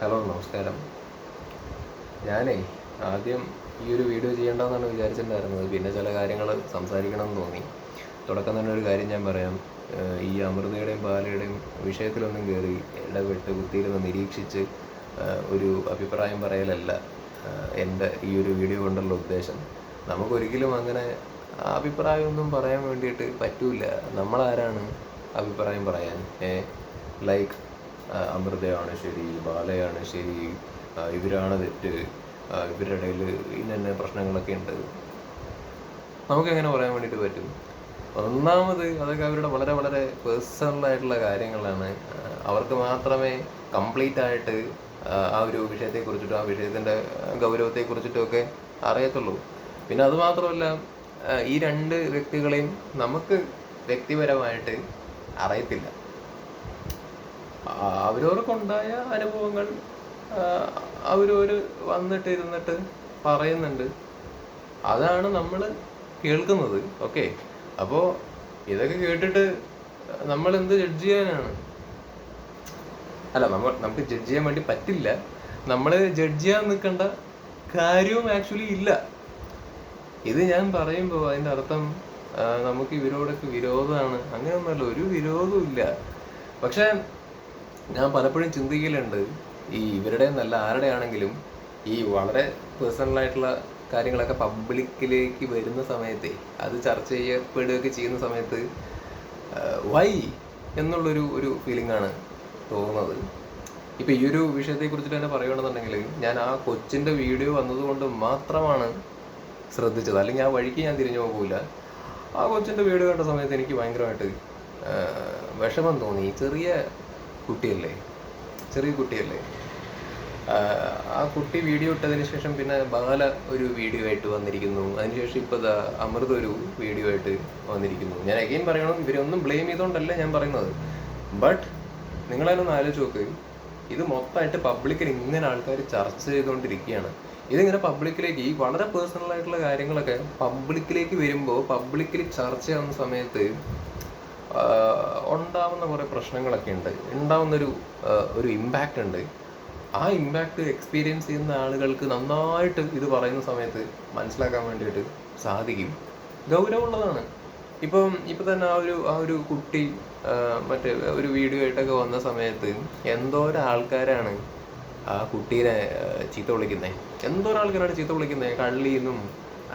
Hello നമസ്കാരം. ഞാനേ ആദ്യം ഈ ഒരു വീഡിയോ ചെയ്യേണ്ടതെന്നാണ് വിചാരിച്ചിട്ടുണ്ടായിരുന്നത്. പിന്നെ ചില കാര്യങ്ങൾ സംസാരിക്കണം എന്ന് തോന്നി. തുടക്കം തന്നെ ഒരു കാര്യം ഞാൻ പറയാം. ഈ അമൃതയുടെയും ബാലയുടെയും വിഷയത്തിലൊന്നും കയറി ഇടപെട്ട് കുത്തിയിരുന്ന് നിരീക്ഷിച്ച് ഒരു അഭിപ്രായം പറയലല്ല എന്റെ ഈ ഒരു വീഡിയോ കൊണ്ടുള്ള ഉദ്ദേശം. നമുക്കൊരിക്കലും അങ്ങനെ അഭിപ്രായമൊന്നും പറയാൻ വേണ്ടിയിട്ട് പറ്റൂല. നമ്മളാരാണ് അഭിപ്രായം പറയാൻ? ലൈക്ക് അമൃതയാണ് ശരി ബാലയാണ് ശരി ഇവരാണ് തെറ്റ് ഇവരുടെ ഇടയിൽ ഇന്ന പ്രശ്നങ്ങളൊക്കെ ഉണ്ട്. നമുക്ക് എങ്ങനെ പറയാൻ വേണ്ടിയിട്ട് പറ്റും? ഒന്നാമത് അതൊക്കെ അവരുടെ വളരെ വളരെ പേഴ്സണൽ ആയിട്ടുള്ള കാര്യങ്ങളാണ്. അവർക്ക് മാത്രമേ കംപ്ലീറ്റ് ആയിട്ട് ആ, ഒരു വിഷയത്തെക്കുറിച്ചിട്ടും ആ വിഷയത്തിന്റെ ഗൗരവത്തെക്കുറിച്ചിട്ടും ഒക്കെ അറിയത്തുള്ളൂ. പിന്നെ അത് മാത്രമല്ല ഈ രണ്ട് വ്യക്തികളെയും നമുക്ക് വ്യക്തിപരമായിട്ട് അറിയത്തില്ല. അവരവർക്കുണ്ടായ അനുഭവങ്ങൾ ആ, അവരവര് വന്നിട്ട് ഇരുന്നിട്ട് പറയുന്നുണ്ട്. അതാണ് നമ്മൾ കേൾക്കുന്നത്. ഓക്കെ? അപ്പോൾ ഇതൊക്കെ കേട്ടിട്ട് നമ്മൾ എന്ത് ജഡ്ജ് ചെയ്യാനാണ്? അല്ല നമ്മൾ നമുക്ക് ജഡ്ജ് ചെയ്യാൻ വേണ്ടി പറ്റില്ല. നമ്മൾ ജഡ്ജ് ചെയ്യാൻ നിൽക്കേണ്ട കാര്യവും ആക്ച്വലി ഇല്ല. ഇത് ഞാൻ പറയുമ്പോൾ അതിന്റെ അർത്ഥം നമുക്ക് ഇവരോടൊക്കെ വിരോധമാണ്. അങ്ങനെയൊന്നുമല്ല ഒരു വിരോധവും ഇല്ല പക്ഷെ ഞാൻ പലപ്പോഴും ചിന്തിക്കലുണ്ട് ഈ ഇവരുടെ നല്ല ആരുടെ ആണെങ്കിലും ഈ വളരെ പേഴ്സണൽ ആയിട്ടുള്ള കാര്യങ്ങളൊക്കെ പബ്ലിക്കിലേക്ക് വരുന്ന സമയത്തെ അത് ചർച്ച ചെയ്യപ്പെടുകയൊക്കെ ചെയ്യുന്ന സമയത്ത് വൈ എന്നുള്ളൊരു ഒരു ഫീലിംഗ് ആണ് തോന്നുന്നത്. ഇപ്പം ഈ ഒരു വിഷയത്തെ കുറിച്ചിട്ട് തന്നെ പറയുകയാണെന്നുണ്ടെങ്കിൽ ഞാൻ ആ കൊച്ചിന്റെ വീഡിയോ വന്നതുകൊണ്ട് മാത്രമാണ് ശ്രദ്ധിച്ചത്. അല്ലെങ്കിൽ ആ വഴിക്ക് ഞാൻ തിരിഞ്ഞു പോകില്ല ആ കൊച്ചിന്റെ വീഡിയോ കണ്ട സമയത്ത് എനിക്ക് ഭയങ്കരമായിട്ട് വിഷമം തോന്നി. ചെറിയ കുട്ടിയല്ലേ? ചെറിയ കുട്ടിയല്ലേ? ആ, കുട്ടി വീഡിയോ ഇട്ടതിന് ശേഷം പിന്നെ ബാല ഒരു വീഡിയോ ആയിട്ട് വന്നിരിക്കുന്നു. അതിനുശേഷം ഇപ്പോൾ അമൃത ഒരു വീഡിയോ ആയിട്ട് വന്നിരിക്കുന്നു. ഞാൻ അഗെയിൻ പറയണം ഇവരൊന്നും ബ്ലെയിം ചെയ്തുകൊണ്ടല്ല ഞാൻ പറയുന്നത്. ബട്ട് നിങ്ങളതിനൊന്ന് ആലോചിച്ച് നോക്ക്. ഇത് മൊത്തമായിട്ട് പബ്ലിക്കിൽ ഇങ്ങനെ ആൾക്കാർ ചർച്ച ചെയ്തുകൊണ്ടിരിക്കുകയാണ് ഇതിങ്ങനെ പബ്ലിക്കിലേക്ക് ഈ വളരെ പേഴ്സണൽ ആയിട്ടുള്ള കാര്യങ്ങളൊക്കെ പബ്ലിക്കിലേക്ക് വരുമ്പോൾ പബ്ലിക്കിൽ ചർച്ച ചെയ്യുന്ന സമയത്ത് ഉണ്ടാവുന്ന കുറേ പ്രശ്നങ്ങളൊക്കെ ഉണ്ട്. ഉണ്ടാവുന്നൊരു ഒരു ഇമ്പാക്റ്റ് ഉണ്ട്. ആ ഇമ്പാക്റ്റ് എക്സ്പീരിയൻസ് ചെയ്യുന്ന ആളുകൾക്ക് നന്നായിട്ട് ഇത് പറയുന്ന സമയത്ത് മനസ്സിലാക്കാൻ വേണ്ടിയിട്ട് സാധിക്കും. ഗൗരവമുള്ളതാണ്. ഇപ്പം ഇപ്പം തന്നെ ആ ഒരു ആ ഒരു കുട്ടി മറ്റേ ഒരു വീഡിയോ ആയിട്ടൊക്കെ വന്ന സമയത്ത് എന്തോരം ആൾക്കാരാണ് ആ കുട്ടീനെ ചീത്ത വിളിക്കുന്നത് എന്തോരം ആൾക്കാരാണ് ചീത്ത വിളിക്കുന്നത് കള്ളിയെന്നും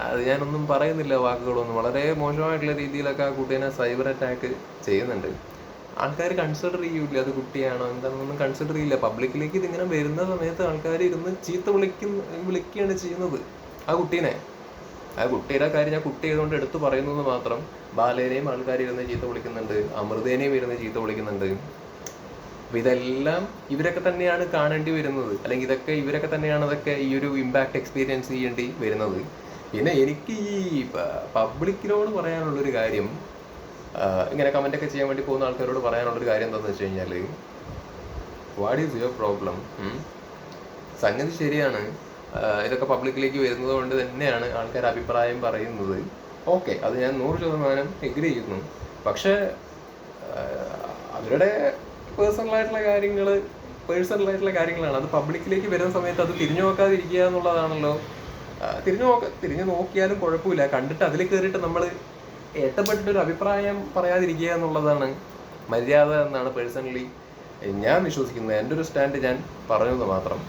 അത് ഞാനൊന്നും പറയുന്നില്ല വാക്കുകളൊന്നും. വളരെ മോശമായിട്ടുള്ള രീതിയിലൊക്കെ ആ കുട്ടീനെ സൈബർ അറ്റാക്ക് ചെയ്യുന്നുണ്ട്. ആൾക്കാർ കൺസിഡർ ചെയ്യൂല അത് കുട്ടിയാണോ? എന്താണെന്നൊന്നും കൺസിഡർ ചെയ്യില്ല. പബ്ലിക്കിലേക്ക് ഇതിങ്ങനെ വരുന്ന സമയത്ത് ആൾക്കാർ ഇരുന്ന് ചീത്ത വിളിക്കുന്ന വിളിക്കുകയാണ് ചെയ്യുന്നത്. ആ കുട്ടീനെ. ആ കുട്ടിയുടെ കാര്യം ഞാൻ കുട്ടി ആയതുകൊണ്ട് എടുത്തു പറയുന്നത് മാത്രം. ബാലേനെയും ആൾക്കാർ ഇരുന്ന് ചീത്ത വിളിക്കുന്നുണ്ട്. അമൃതേനെയും ഇരുന്ന് ചീത്ത വിളിക്കുന്നുണ്ട്. അപ്പൊ ഇതെല്ലാം ഇവരൊക്കെ തന്നെയാണ് കാണേണ്ടി വരുന്നത്. അല്ലെങ്കിൽ ഇതൊക്കെ ഇവരൊക്കെ തന്നെയാണ് അതൊക്കെ ഈ ഒരു ഇമ്പാക്ട് എക്സ്പീരിയൻസ് ചെയ്യേണ്ടി വരുന്നത്. പിന്നെ എനിക്ക് ഈ പബ്ലിക്കിനോട് പറയാനുള്ളൊരു കാര്യം ഇങ്ങനെ കമന്റ് ഒക്കെ ചെയ്യാൻ വേണ്ടി പോകുന്ന ആൾക്കാരോട് പറയാനുള്ളൊരു കാര്യം എന്താണെന്ന് വെച്ച് കഴിഞ്ഞാൽ വാട്ട് ഈസ് യുവർ പ്രോബ്ലം സംഗതി ശരിയാണ്. ഇതൊക്കെ പബ്ലിക്കിലേക്ക് വരുന്നത് കൊണ്ട് തന്നെയാണ് ആൾക്കാർ അഭിപ്രായം പറയുന്നത്. ഓക്കെ അത് ഞാൻ നൂറ് ശതമാനം എഗ്രി ചെയ്യുന്നു. പക്ഷേ അവരുടെ പേഴ്സണൽ ആയിട്ടുള്ള കാര്യങ്ങൾ പേഴ്സണൽ ആയിട്ടുള്ള കാര്യങ്ങളാണ്. അത് പബ്ലിക്കിലേക്ക് വരുന്ന സമയത്ത് അത് തിരിഞ്ഞു നോക്കാതിരിക്കുക എന്നുള്ളതാണല്ലോ. തിരിഞ്ഞു നോക്ക തിരിഞ്ഞു നോക്കിയാലും കുഴപ്പമില്ല. കണ്ടിട്ട് അതിൽ കയറിയിട്ട് നമ്മൾ ഒരു അഭിപ്രായം പറയാതിരിക്കുക എന്നുള്ളതാണ് മര്യാദ എന്നാണ് പേഴ്സണലി ഞാൻ വിശ്വസിക്കുന്നത്. എന്റെ ഒരു സ്റ്റാൻഡ് ഞാൻ പറഞ്ഞത് മാത്രം.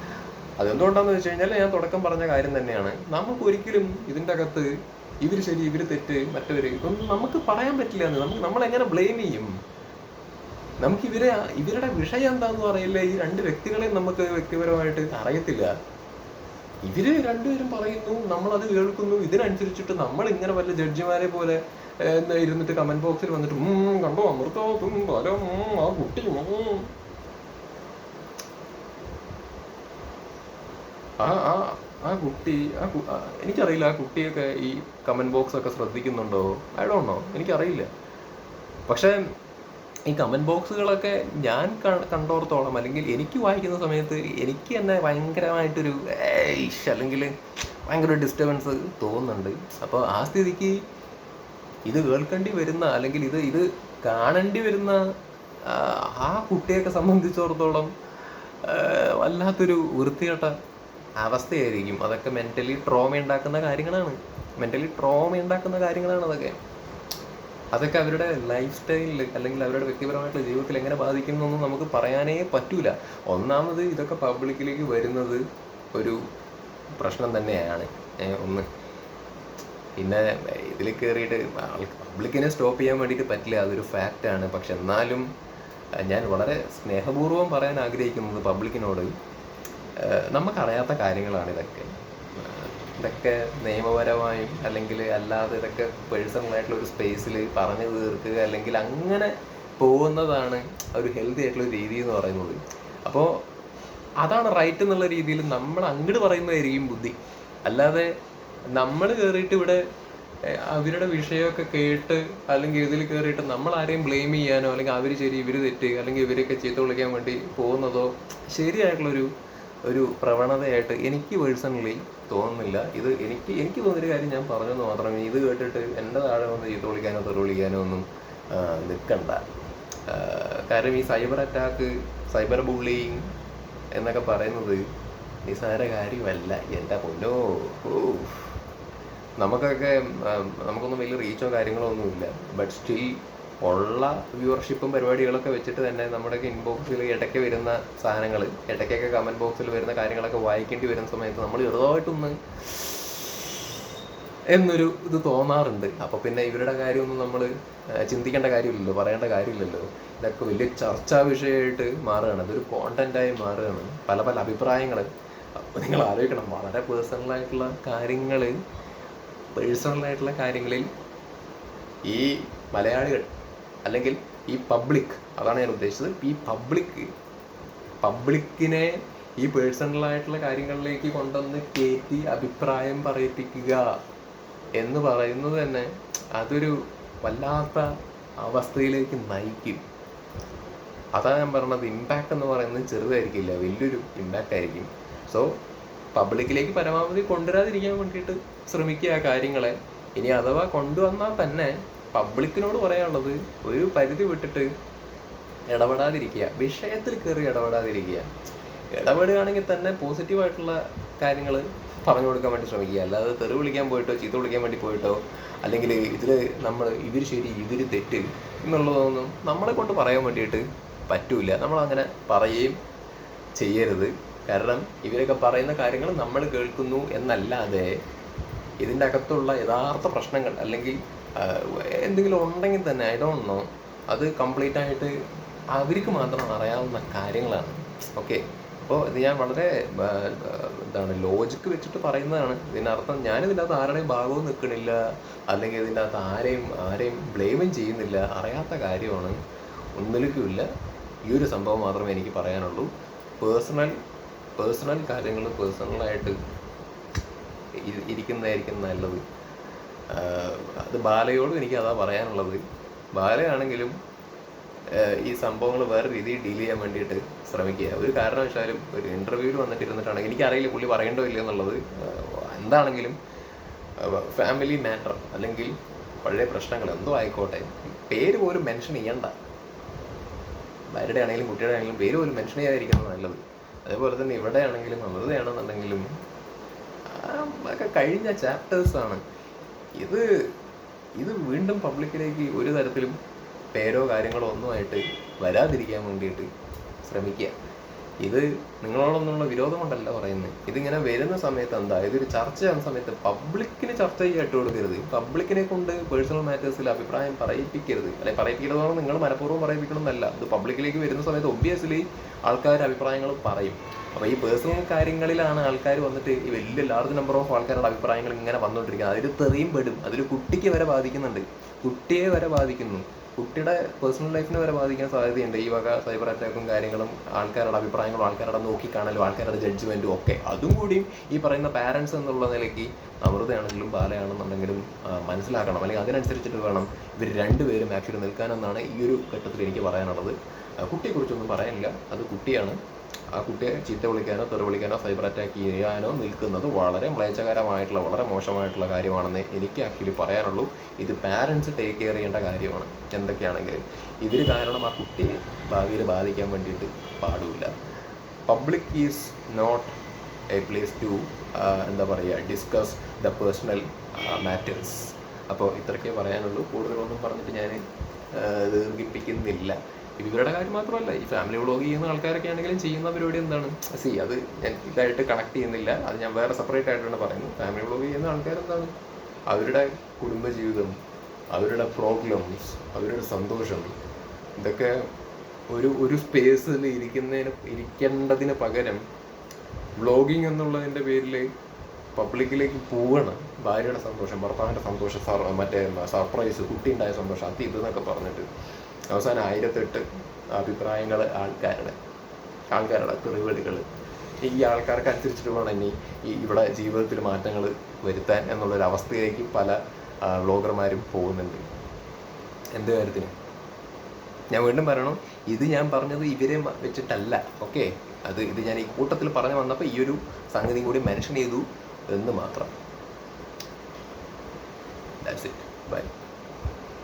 അതെന്തുകൊണ്ടാന്ന് വെച്ച് കഴിഞ്ഞാൽ ഞാൻ തുടക്കം പറഞ്ഞ കാര്യം തന്നെയാണ്. നമുക്ക് ഒരിക്കലും ഇതിന്റെ അകത്ത് ഇവർ ശരി ഇവർ തെറ്റ് മറ്റവർ ഇതൊന്നും നമുക്ക് പറയാൻ പറ്റില്ല നമുക്ക് നമ്മൾ എങ്ങനെ ബ്ലെയിം ചെയ്യും? നമുക്ക് ഇവരെ ഇവരുടെ വിഷയം എന്താണെന്ന് അറിയില്ല ഈ രണ്ട് വ്യക്തികളെയും നമുക്ക് വ്യക്തിപരമായിട്ട് അറിയത്തില്ല. ഇവർ രണ്ടുപേരും പറയുന്നു നമ്മൾ അത് കേൾക്കുന്നു. ഇതിനനുസരിച്ചിട്ട് നമ്മൾ ഇങ്ങനെ വല്ല ജഡ്ജിമാരെ പോലെ ഇരുന്നിട്ട് കമന്റ് ബോക്സിൽ വന്നിട്ട് ഉം കണ്ടോ അമൃതോ തും ബലം ആ കുട്ടി. ആ ആ ആ കുട്ടി ആ എനിക്കറിയില്ല ആ കുട്ടിയൊക്കെ ഈ കമന്റ് ബോക്സ് ഒക്കെ ശ്രദ്ധിക്കുന്നുണ്ടോ? ഐ ഡോണ്ട് എനിക്കറിയില്ല. പക്ഷേ ഈ കമന്റ് ബോക്സുകളൊക്കെ ഞാൻ കണ്ടോർത്തോളം അല്ലെങ്കിൽ എനിക്ക് വായിക്കുന്ന സമയത്ത് എനിക്ക് തന്നെ ഭയങ്കരമായിട്ടൊരു ഏയ്ഷ് അല്ലെങ്കിൽ ഭയങ്കര ഡിസ്റ്റർബൻസ് തോന്നുന്നുണ്ട്. അപ്പോൾ ആ സ്ഥിതിക്ക് ഇത് കേൾക്കേണ്ടി വരുന്ന അല്ലെങ്കിൽ ഇത് ഇത് കാണേണ്ടി വരുന്ന ആ, കുട്ടിയൊക്കെ സംബന്ധിച്ചിടത്തോളം വല്ലാത്തൊരു വൃത്തികെട്ട അവസ്ഥയായിരിക്കും. അതൊക്കെ മെന്റലി ട്രോമ ഉണ്ടാക്കുന്ന കാര്യങ്ങളാണ്. മെന്റലി ട്രോമ ഉണ്ടാക്കുന്ന കാര്യങ്ങളാണ് അതൊക്കെ. അതൊക്കെ അവരുടെ ലൈഫ് സ്റ്റൈലിൽ അല്ലെങ്കിൽ അവരുടെ വ്യക്തിപരമായിട്ടുള്ള ജീവിതത്തിൽ എങ്ങനെ ബാധിക്കുന്നൊന്നും നമുക്ക് പറയാനേ പറ്റൂല. ഒന്നാമത് ഇതൊക്കെ പബ്ലിക്കിലേക്ക് വരുന്നത് ഒരു പ്രശ്നം തന്നെയാണ്. ഒന്ന്. പിന്നെ ഇതിൽ കയറിയിട്ട് പബ്ലിക്കിനെ സ്റ്റോപ്പ് ചെയ്യാൻ വേണ്ടിയിട്ട് പറ്റില്ല അതൊരു ഫാക്റ്റാണ് പക്ഷെ എന്നാലും ഞാൻ വളരെ സ്നേഹപൂർവം പറയാൻ ആഗ്രഹിക്കുന്നത് പബ്ലിക്കിനോട് നമുക്കറിയാത്ത കാര്യങ്ങളാണ് ഇതൊക്കെ. ഇതൊക്കെ നിയമപരമായും അല്ലെങ്കിൽ അല്ലാതെ ഇതൊക്കെ പേഴ്സണൽ ആയിട്ടുള്ള ഒരു സ്പേസിൽ പറഞ്ഞു തീർക്കുക അല്ലെങ്കിൽ അങ്ങനെ പോകുന്നതാണ് ഒരു ഹെൽത്തി ആയിട്ടുള്ള രീതി എന്ന് പറയുന്നത്. അപ്പോൾ അതാണ് റൈറ്റ് എന്നുള്ള രീതിയിൽ നമ്മൾ അങ്ങോട്ട് പറയുന്നതായിരിക്കും ബുദ്ധി. അല്ലാതെ നമ്മൾ കയറിയിട്ട് ഇവിടെ അവരുടെ വിഷയമൊക്കെ കേട്ട് അല്ലെങ്കിൽ ഇതിൽ കയറിയിട്ട് നമ്മൾ ആരെയും ബ്ലെയിം ചെയ്യാനോ അല്ലെങ്കിൽ അവർ ശരി ഇവർ തെറ്റ് അല്ലെങ്കിൽ ഇവരൊക്കെ ചീത്ത വിളിക്കാൻ വേണ്ടി പോകുന്നതോ ശരിയായിട്ടുള്ളൊരു ഒരു പ്രവണതയായിട്ട് എനിക്ക് പേഴ്സണലി തോന്നുന്നില്ല. ഇത് എനിക്ക് എനിക്ക് തോന്നിയൊരു കാര്യം ഞാൻ പറഞ്ഞെന്ന് മാത്രമേ ഇത് കേട്ടിട്ട് എന്റെ താഴെ വന്ന് ചീത്ത വിളിക്കാനോ തെറി വിളിക്കാനോ ഒന്നും നിൽക്കണ്ട. കാരണം ഈ സൈബർ അറ്റാക്ക് സൈബർ ബുള്ളിങ് എന്നൊക്കെ പറയുന്നത് നിസ്സാര കാര്യമല്ല. എന്റെ പൊന്നോ നമുക്കൊക്കെ നമുക്കൊന്നും വലിയ റീച്ചോ കാര്യങ്ങളോ ഒന്നുമില്ല. ബട്ട് സ്റ്റിൽ ഉള്ള വ്യൂവർഷിപ്പും പരിപാടികളൊക്കെ വെച്ചിട്ട് തന്നെ നമ്മുടെ ഇൻബോക്സിൽ ഇടയ്ക്ക് വരുന്ന സാധനങ്ങൾ ഇടയ്ക്കൊക്കെ കമന്റ് ബോക്സിൽ വരുന്ന കാര്യങ്ങളൊക്കെ വായിക്കേണ്ടി വരുന്ന സമയത്ത് നമ്മൾ ചെറുതായിട്ടൊന്ന് എന്നൊരു ഇത് തോന്നാറുണ്ട്. അപ്പോൾ പിന്നെ ഇവരുടെ കാര്യമൊന്നും നമ്മൾ ചിന്തിക്കേണ്ട കാര്യമില്ലല്ലോ പറയേണ്ട കാര്യമില്ലല്ലോ. ഇതൊക്കെ വലിയ ചർച്ചാ വിഷയമായിട്ട് മാറുകയാണ്. അതൊരു കോണ്ടന്റായി മാറുകയാണ്. പല പല അഭിപ്രായങ്ങൾ അപ്പോൾ നിങ്ങൾ ആലോചിക്കണം. വളരെ പേഴ്സണലായിട്ടുള്ള കാര്യങ്ങൾ പേഴ്സണലായിട്ടുള്ള കാര്യങ്ങളിൽ ഈ മലയാളികൾ അല്ലെങ്കിൽ ഈ പബ്ലിക് അതാണ് ഞാൻ ഉദ്ദേശിച്ചത്. ഈ പബ്ലിക് പബ്ലിക്കിനെ ഈ പേഴ്സണലായിട്ടുള്ള കാര്യങ്ങളിലേക്ക് കൊണ്ടുവന്ന് കയറ്റി അഭിപ്രായം പറയിപ്പിക്കുക എന്ന് പറയുന്നത് തന്നെ അതൊരു വല്ലാത്ത അവസ്ഥയിലേക്ക് നയിക്കും. അതാണ് ഞാൻ പറഞ്ഞത്. ഇമ്പാക്റ്റ് എന്ന് പറയുന്നത് ചെറുതായിരിക്കില്ല വലിയൊരു ഇമ്പാക്റ്റ് ആയിരിക്കും. സോ പബ്ലിക്കിലേക്ക് പരമാവധി കൊണ്ടുവരാതിരിക്കാൻ വേണ്ടിയിട്ട് ശ്രമിക്കുക കാര്യങ്ങളെ. ഇനി അഥവാ കൊണ്ടുവന്നാൽ തന്നെ പബ്ലിക്കിനോട് പറയാനുള്ളത് ഒരു പരിധി വിട്ടിട്ട് ഇടപെടാതിരിക്കുക. വിഷയത്തിൽ കയറി ഇടപെടാതിരിക്കുക. ഇടപെടുകയാണെങ്കിൽ തന്നെ പോസിറ്റീവായിട്ടുള്ള കാര്യങ്ങൾ പറഞ്ഞു കൊടുക്കാൻ വേണ്ടി ശ്രമിക്കുക. അല്ലാതെ തെറി വിളിക്കാൻ പോയിട്ടോ ചീത്ത വിളിക്കാൻ വേണ്ടി പോയിട്ടോ അല്ലെങ്കിൽ ഇതിൽ നമ്മൾ ഇവർ ശരി ഇവർ തെറ്റ് എന്നുള്ളതൊന്നും നമ്മളെ കൊണ്ട് പറയാൻ വേണ്ടിയിട്ട് പറ്റൂല. നമ്മളങ്ങനെ പറയുകയും ചെയ്യരുത്. കാരണം ഇവരൊക്കെ പറയുന്ന കാര്യങ്ങൾ നമ്മൾ കേൾക്കുന്നു എന്നല്ലാതെ ഇതിന്റെ അകത്തുള്ള യഥാർത്ഥ പ്രശ്നങ്ങൾ അല്ലെങ്കിൽ എന്തെങ്കിലും ഉണ്ടെങ്കിൽ തന്നെ ഐ ഡോണ്ട് നോ അത് കംപ്ലീറ്റ് ആയിട്ട് അവർക്ക് മാത്രം അറിയാവുന്ന കാര്യങ്ങളാണ്. ഓക്കെ അപ്പോൾ ഇത് ഞാൻ വളരെ എന്താണ് ലോജിക്ക് വെച്ചിട്ട് പറയുന്നതാണ്. ഇതിനർത്ഥം ഞാൻ ഇതിന്റെ അകത്ത് ആരുടെയും ഭാഗവും നിൽക്കണില്ല. അല്ലെങ്കിൽ ഇതിന്റെ അകത്ത് ആരെയും ആരെയും ബ്ലെയിമും ചെയ്യുന്നില്ല. അറിയാത്ത കാര്യമാണ്. ഒന്നിലേക്കുമില്ല. ഈ ഒരു സംഭവം മാത്രമേ എനിക്ക് പറയാനുള്ളൂ. പേഴ്സണൽ പേഴ്സണൽ കാര്യങ്ങൾ പേഴ്സണലായിട്ട് ഇരിക്കുന്നതായിരിക്കും നല്ലത്. അത് ബാലയോടും എനിക്ക് അതാ പറയാനുള്ളത്. ബാലയാണെങ്കിലും ഈ സംഭവങ്ങൾ വേറെ രീതിയിൽ ഡീൽ ചെയ്യാൻ വേണ്ടിയിട്ട് ശ്രമിക്കുക. ഒരു കാരണവശാലും ഒരു ഇന്റർവ്യൂവിൽ വന്നിട്ട് ഇരുന്നിട്ടാണെങ്കിൽ എനിക്കറിയില്ല പുള്ളി പറയണ്ടോ ഇല്ല എന്നുള്ളത്. എന്താണെങ്കിലും ഫാമിലി മാറ്റർ അല്ലെങ്കിൽ പഴയ പ്രശ്നങ്ങൾ എന്തോ ആയിക്കോട്ടെ. പേര് പോലും മെൻഷൻ ചെയ്യണ്ട. ഭാര്യയുടെ ആണെങ്കിലും കുട്ടിയുടെ ആണെങ്കിലും പേര് പോലും മെൻഷൻ ചെയ്യാതിരിക്കുന്നത് നല്ലത്. അതേപോലെ തന്നെ ഇവിടെ ആണെങ്കിലും അമൃതയാണെന്നുണ്ടെങ്കിലും അതൊക്കെ കഴിഞ്ഞ ചാപ്റ്റേഴ്സാണ് ഇത് ഇത് വീണ്ടും പബ്ലിക്കിലേക്ക് ഒരു തരത്തിലും പേരോ കാര്യങ്ങളോ ഒന്നുമായിട്ട് വരാതിരിക്കാൻ വേണ്ടിയിട്ട് ശ്രമിക്കുക. ഇത് നിങ്ങളോടൊന്നുള്ള വിരോധം കൊണ്ടല്ല പറയുന്നത് ഇതിങ്ങനെ വരുന്ന സമയത്ത് എന്താ? ഇതൊരു ചർച്ച ചെയ്യുന്ന സമയത്ത് പബ്ലിക്കിന് ചർച്ച ചെയ്യാൻ കൊടുക്കരുത്. പബ്ലിക്കിനെ കൊണ്ട് പേഴ്സണൽ മാറ്റേഴ്സിൽ അഭിപ്രായം പറയിപ്പിക്കരുത്. അല്ലെ പറയിപ്പിക്കുന്നതാണ് നിങ്ങൾ മനഃപൂർവം പറയിപ്പിക്കണം എന്നല്ല ഇത് പബ്ലിക്കിലേക്ക് വരുന്ന സമയത്ത് ഒബ്വിയസ്ലി ആൾക്കാർ അഭിപ്രായങ്ങൾ പറയും. അപ്പോൾ ഈ പേഴ്സണൽ കാര്യങ്ങളിലാണ് ആൾക്കാർ വന്നിട്ട് ഈ വലിയ ലാർജ് നമ്പർ ഓഫ് ആൾക്കാരുടെ അഭിപ്രായങ്ങൾ ഇങ്ങനെ വന്നുകൊണ്ടിരിക്കുന്നത്. അതിൽ തെറിയും പെടും. അതിൽ കുട്ടിക്ക് വരെ ബാധിക്കുന്നുണ്ട്. കുട്ടിയെ വരെ ബാധിക്കുന്നു. കുട്ടിയുടെ പേഴ്സണൽ ലൈഫിനെ വരെ ബാധിക്കാൻ സാധ്യതയുണ്ട്. ഈ വക സൈബർ അറ്റാക്കും കാര്യങ്ങളും ആൾക്കാരുടെ അഭിപ്രായങ്ങളും ആൾക്കാരുടെ നോക്കിക്കാണലും ആൾക്കാരുടെ ജഡ്ജ്മെന്റും ഒക്കെ. അതും കൂടിയും ഈ പറയുന്ന പാരൻസ് എന്നുള്ള നിലയ്ക്ക് അമൃതയാണെങ്കിലും ബാലയാണെന്നുണ്ടെങ്കിലും മനസ്സിലാക്കണം. അല്ലെങ്കിൽ അതിനനുസരിച്ചിട്ട് വേണം ഇവർ രണ്ടുപേരും ആക്ച്വലി നിൽക്കാനെന്നാണ് ഈ ഒരു ഘട്ടത്തിൽ എനിക്ക് പറയാനുള്ളത്. കുട്ടിയെക്കുറിച്ചൊന്നും പറയാനില്ല. അത് കുട്ടിയാണ്. ആ കുട്ടിയെ ചീത്ത വിളിക്കാനോ തെറി വിളിക്കാനോ സൈബർ അറ്റാക്ക് ചെയ്യാനോ നിൽക്കുന്നത് വളരെ മ്ലേച്ഛകരമായിട്ടുള്ള വളരെ മോശമായിട്ടുള്ള കാര്യമാണെന്ന് എനിക്ക് ആക്ച്വലി പറയാനുള്ളൂ. ഇത് പാരൻസ് ടേക്ക് കെയർ ചെയ്യേണ്ട കാര്യമാണ് എന്തൊക്കെയാണെങ്കിലും. ഇവർ കാരണം ആ കുട്ടിയെ ഭാവിയിൽ ബാധിക്കാൻ വേണ്ടിയിട്ട് പാടില്ല. Public is not a place to എന്താ പറയുക ഡിസ്കസ് ദ പേഴ്സണൽ മാറ്റേഴ്സ് അപ്പോൾ ഇത്രയ്ക്കേ പറയാനുള്ളൂ. കൂടുതലൊന്നും പറഞ്ഞിട്ട് ഞാൻ ദീർഘിപ്പിക്കുന്നില്ല ഇവരുടെ കാര്യം മാത്രമല്ല ഈ ഫാമിലി വ്ളോഗ് ചെയ്യുന്ന ആൾക്കാരൊക്കെ ആണെങ്കിലും ചെയ്യുന്ന പരിപാടി എന്താണ്? സി അത് ഞാൻ ഇതായിട്ട് കണക്ട് ചെയ്യുന്നില്ല. അത് ഞാൻ വേറെ സെപ്പറേറ്റ് ആയിട്ടാണ് പറയുന്നത്. ഫാമിലി വ്ളോഗ് ചെയ്യുന്ന ആൾക്കാരെന്താണ്? അവരുടെ കുടുംബജീവിതം അവരുടെ പ്രോബ്ലംസ് അവരുടെ സന്തോഷം ഇതൊക്കെ ഒരു ഒരു സ്പേസിൽ ഇരിക്കുന്നതിന് ഇരിക്കേണ്ടതിന് പകരം വ്ളോഗിങ് എന്നുള്ളതിന്റെ പേരിൽ പബ്ലിക്കിലേക്ക് പോവണം ഭാര്യയുടെ സന്തോഷം ഭർത്താവിന്റെ സന്തോഷം സർ മറ്റേ സർപ്രൈസ് കുട്ടി ഉണ്ടായ സന്തോഷം അത് ഇതെന്നൊക്കെ പറഞ്ഞിട്ട്. അവസാനം ആയിരത്തെട്ട് അഭിപ്രായങ്ങൾ ആൾക്കാരുടെ ആൾക്കാരുടെ തെറിവിളികൾ ഈ ആൾക്കാർക്ക് അനുസരിച്ചിട്ട് വേണം ഇനി ഈ ഇവിടെ ജീവിതത്തിൽ മാറ്റങ്ങൾ വരുത്താൻ എന്നുള്ളൊരു അവസ്ഥയിലേക്ക് പല വ്ളോഗർമാരും പോകുന്നുണ്ട്. എന്ത് കാര്യത്തിന്? ഞാൻ വീണ്ടും പറയണം ഇത് ഞാൻ പറഞ്ഞത് ഇവരെ വെച്ചിട്ടല്ല ഓക്കെ? അത് ഇത് ഞാൻ ഈ കൂട്ടത്തിൽ പറഞ്ഞു വന്നപ്പോൾ ഈ ഒരു സംഗതി കൂടി മെൻഷൻ ചെയ്തു എന്ന് മാത്രം. That's it by